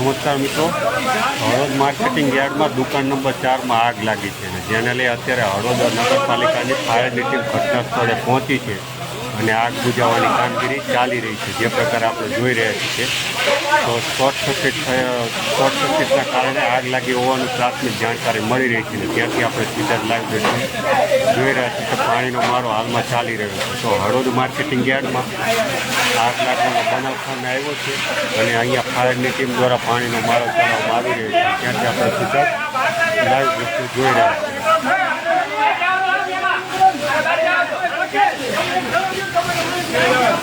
નમસ્કાર મિત્રો. હળદ માર્કેટિંગ યાર્ડમાં દુકાન નંબર ચારમાં આગ લાગી છે જેને લઈ અત્યારે હળદ નગરપાલિકાની ફાયરની ટીમ ઘટના સ્થળે પહોંચી છે. અને આગ બુજાવવાની કામગીરી ચાલી રહી છે, જે પ્રકારે આપણે જોઈ રહ્યા છીએ. તો શોર્ટ સર્કિટ શોર્ટ સર્કિટના કારણે આગ લાગી હોવાનું પ્રાથમિક જાણકારી મળી રહી છે અને ત્યાંથી આપણે સીધા લાઈવ દર્શન જોઈ રહ્યા છીએ કે પાણીનો મારો હાલમાં ચાલી રહ્યો છે. તો હળવદ માર્કેટિંગ યાર્ડમાં આગ લાગવાનો બનાવ સામે આવ્યો છે અને અહીંયા ફાયરની ટીમ દ્વારા પાણીનો મારો ચલાવવામાં આવી રહ્યો છે. ત્યાંથી આપણે સીધા લાઈવ દ્રશ્યો જોઈ રહ્યા છીએ.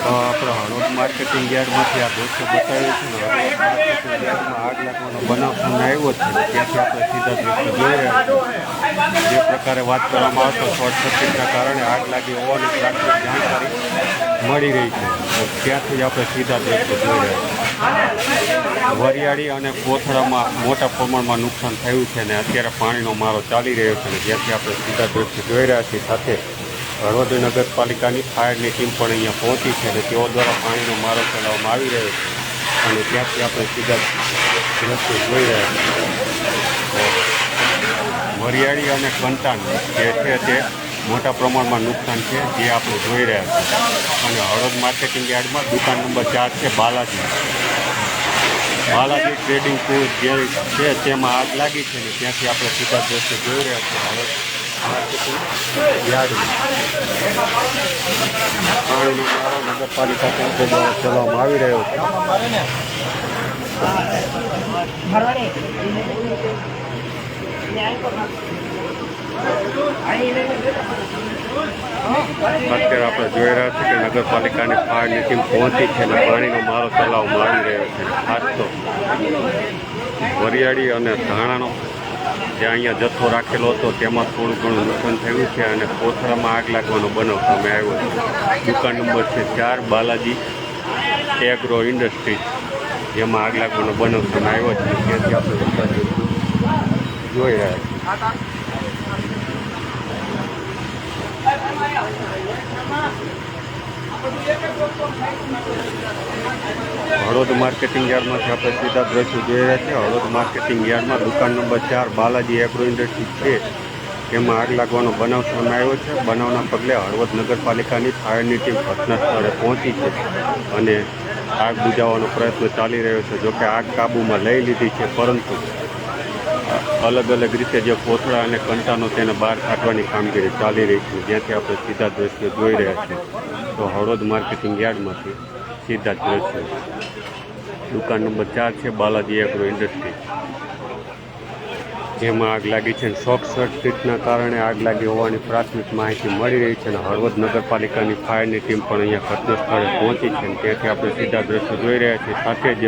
આપણે હળવદ માર્કેટિંગ યાર્ડમાંથી આ દોસ્તો બતાવ્યો છે ને માર્કેટિંગ યાર્ડમાં આગ લાગવાનો બનાવ સામે આવ્યો છે ત્યાંથી આપણે સીધા દોસ્તો જોઈ રહ્યા છીએ. જે પ્રકારે વાત કરવામાં આવતો શોર્ટ સર્કિટના કારણે આગ લાગી હોવાની પ્રાથમિક જાણકારી મળી રહી છે. ત્યાંથી આપણે સીધા દોસ્તો જોઈ રહ્યા વરિયાળી અને કોથળામાં મોટા પ્રમાણમાં નુકસાન થયું છે અને અત્યારે પાણીનો મારો ચાલી રહ્યો છે અને જ્યાંથી આપણે સીધા દોસ્તો જોઈ રહ્યા છીએ સાથે હળવદ નગરપાલિકાની ફાયરની ટીમ પણ અહીંયા પહોંચી છે અને તેઓ દ્વારા પાણીનો મારો ચલાવવામાં આવી રહ્યો છે. અને ત્યાંથી આપણે સીધા દ્રશ્યો જોઈ રહ્યા છીએ. વરિયાળી અને કંટાન જે છે તે મોટા પ્રમાણમાં નુકસાન છે જે આપણે જોઈ રહ્યા છીએ. અને હળવદ માર્કેટિંગ યાર્ડમાં દુકાન નંબર ચાર છે બાલાજી. બાલાજી ટ્રેડિંગ ટૂર જે છે તેમાં આગ લાગી છે ને ત્યાંથી આપણે સીધા દ્રશ્યો જોઈ રહ્યા છીએ. હળવદ નગરપાલિકા તંત્ર આવી રહ્યો છે અત્યારે આપણે જોઈ રહ્યા છીએ કે નગરપાલિકાની ફાયરની ટીમ પહોંચી છે અને પાણીનો મારો ચલાવવામાં આવી રહ્યો છે. ખાસ તો વરિયાળી અને ધાણાનો જે અહીંયા જથ્થો રાખેલો હતો, તેમાં થોડું ઘણું નુકસાન થયું છે અને કોથળામાં આગ લાગવાનો બનાવ સામે આવ્યો છે. દુકાન નંબર છે ચાર, બાલાજી એગ્રો ઇન્ડસ્ટ્રીઝ. જેમાં આગ લાગવાનો બનાવ સામે આવ્યો છે. ત્યાંથી આપણે જોઈ રહ્યા છીએ. હળવદ માર્કેટિંગ યાર્ડમાંથી આપણે સીધા દ્રશ્યો જોઈ રહ્યા છીએ. હળવદ માર્કેટિંગ યાર્ડમાં દુકાન નંબર ચાર બાલાજી એગ્રો ઇન્ડસ્ટ્રી છે. તેમાં આગ લાગવાનો બનાવ સામે છે. બનાવના પગલે હળવદ નગરપાલિકાની ફાયરની ટીમ ઘટના સ્થળે પહોંચી છે અને આગ બુજાવવાનો પ્રયત્ન ચાલી રહ્યો છે. જોકે આગ કાબૂમાં લઈ લીધી છે, પરંતુ અલગ અલગ રીતે જે કોથળા અને કંટાનો તેને બહાર કાઢવાની કામગીરી ચાલી રહી છે. જ્યાંથી આપણે સીધા દ્રશ્યો જોઈ રહ્યા છીએ. તો હળવદ માર્કેટિંગ યાર્ડમાંથી સીધા દ્રશ્ય. દ્રશ્યો દુકાન નંબર ચાર છે બાલાજી એગ્રો ઇન્ડસ્ટ્રી જેમાં આગ લાગી છે અને શોર્ટ સર્કિટના કારણે આગ લાગી હોવાની પ્રાથમિક માહિતી મળી રહી છે અને હળવદ નગરપાલિકાની ફાયરની ટીમ પણ અહીંયા ઘટનાસ્થળે પહોંચી છે અને ત્યાંથી આપણે સીધા દ્રશ્યો જોઈ રહ્યા છીએ. સાથે જ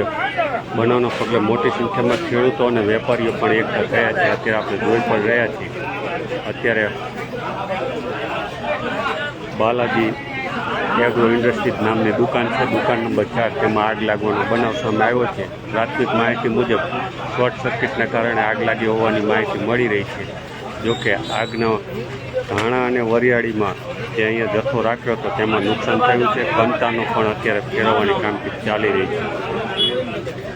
બનાવના પગલે મોટી સંખ્યામાં ખેડૂતો અને વેપારીઓ પણ એકઠા થયા છે. અત્યારે આપણે જોઈ પણ રહ્યા છીએ. અત્યારે બાલાજી એગ્રો ઇન્ડસ્ટ્રીઝ નામની દુકાન છે. દુકાન નંબર ચાર તેમાં આગ લાગવાનો બનાવ સામે આવ્યો છે. પ્રાથમિક માહિતી મુજબ, શોર્ટ સર્કિટના કારણે આગ લાગી હોવાની માહિતી મળી રહી છે. જોકે આગનો ધાણા અને વરિયાળીમાં જે અહીંયા જથ્થો રાખ્યો હતો, તેમાં નુકસાન થયું છે. કંતાનો પણ અત્યારે ફેરવવાની કામગીરી ચાલી રહી છે.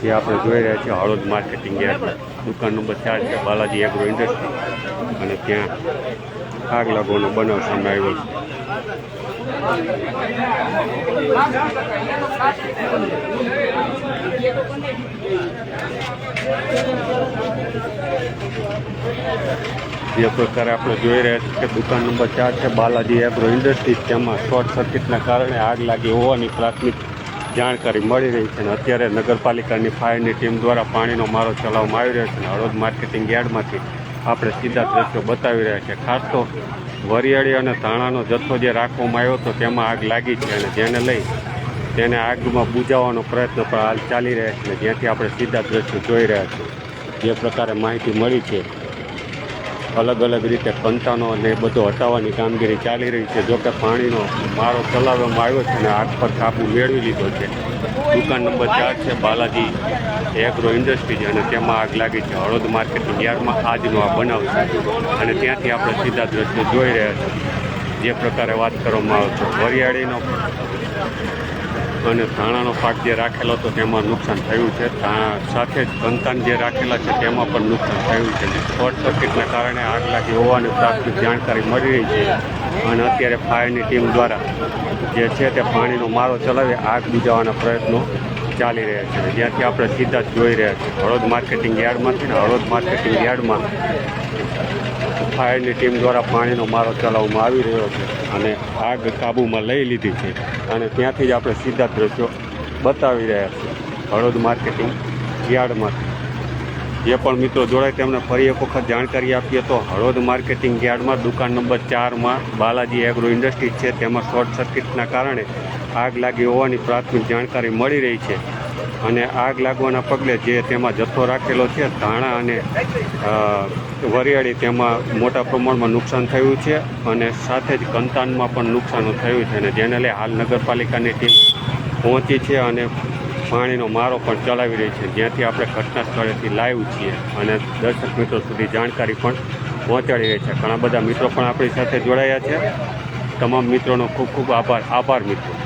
જે આપણે જોઈ રહ્યા છીએ, હળદ માર્કેટિંગ યાર્ડ. દુકાન નંબર ચાર છે, બાલાજી એગ્રો ઇન્ડસ્ટ્રી અને ત્યાં આગ લાગવાનો બનાવ સામે આવ્યો છે. જે પ્રકારે આપણે જોઈ રહ્યા છીએ કે દુકાન નંબર ચાર છે બાલાજી એગ્રો ઇન્ડસ્ટ્રીઝ તેમાં શોર્ટ સર્કિટના કારણે આગ લાગી હોવાની પ્રાથમિક જાણકારી મળી રહી છે અને અત્યારે નગરપાલિકાની ફાયરની ટીમ દ્વારા પાણીનો મારો ચલાવવામાં આવી રહ્યો છે અને હળવદ માર્કેટિંગ યાર્ડમાંથી આપણે સીધા દ્રશ્યો બતાવી રહ્યા છીએ. ખાસ તો વરિયાળી અને ધાણાનો જથ્થો જે રાખવામાં આવ્યો હતો, તેમાં આગ લાગી છે અને જેને લઈ તેને આગમાં બુજાવવાનો પ્રયત્ન પણ હાલ ચાલી રહ્યા છે જ્યાંથી આપણે સીધા દ્રશ્યો જોઈ રહ્યા છીએ. જે પ્રકારે માહિતી મળી છે અલગ અલગ રીતે કંટાનો અને એ બધો હટાવવાની કામગીરી ચાલી રહી છે. જોકે પાણીનો મારો ચલાવવામાં આવ્યો છે અને હાથ પર કાબુ મેળવી લીધો છે. દુકાન નંબર ચાર છે બાલાજી એગ્રો ઇન્ડસ્ટ્રીઝ અને તેમાં આગ લાગી છે. હળદ માર્કેટિંગ યાર્ડમાં આજનો આ બનાવ છે અને ત્યાંથી આપણે સીધા દ્રશ્યો જોઈ રહ્યા છીએ. જે પ્રકારે વાત કરવામાં આવે છે. વરિયાળીનો અને ધાણાનો પાક જે રાખેલો હતો તેમાં નુકસાન થયું છે. સાથે જ કંતાન જે રાખેલા છે તેમાં પણ નુકસાન થયું છે શોર્ટ સર્કિટના કારણે આગ લાગી હોવાની પ્રાથમિક જાણકારી મળી રહી છે અને અત્યારે ફાયરની ટીમ દ્વારા જે છે તે પાણીનો મારો ચલાવી આગ બુજાવવાના પ્રયત્નો ચાલી રહ્યા છે. જ્યાંથી આપણે સીધા જ જોઈ રહ્યા છીએ. હળદ માર્કેટિંગ યાર્ડમાંથી ને, હળદ માર્કેટિંગ યાર્ડમાં ફાયરની ટીમ દ્વારા પાણીનો મારો ચલાવવામાં આવી રહ્યો છે અને આગ કાબૂમાં લઈ લીધી છે. અને ત્યાંથી જ આપણે સીધા દ્રશ્યો બતાવી રહ્યા છીએ. હળદ માર્કેટિંગ યાર્ડમાંથી. જે પણ મિત્રો જોડાય તેમને ફરી એક વખત જાણકારી આપીએ તો હળદ માર્કેટિંગ યાર્ડમાં દુકાન નંબર ચારમાં બાલાજી એગ્રો ઇન્ડસ્ટ્રીઝ છે. તેમાં શોર્ટ સર્કિટના કારણે આગ લાગી હોવાની પ્રાથમિક જાણકારી મળી રહી છે. અને આગ લાગવાના પગલે જે તેમાં જથ્થો રાખેલો છે, ધાણા અને વરિયાળી તેમાં મોટા પ્રમાણમાં નુકસાન થયું છે અને સાથે જ કંતાનમાં પણ નુકસાન થયું છે અને જેને લઈ હાલ નગરપાલિકાની ટીમ પહોંચી છે અને પાણીનો મારો પણ ચલાવી રહી છે. જ્યાંથી આપણે ઘટના સ્થળેથી લાઈવ છીએ અને દર્શક મિત્રો સુધી જાણકારી પણ પહોંચાડી રહી છે. ઘણા બધા મિત્રો પણ આપણી સાથે જોડાયા છે. તમામ મિત્રોનો ખૂબ ખૂબ આભાર. આભાર મિત્રો.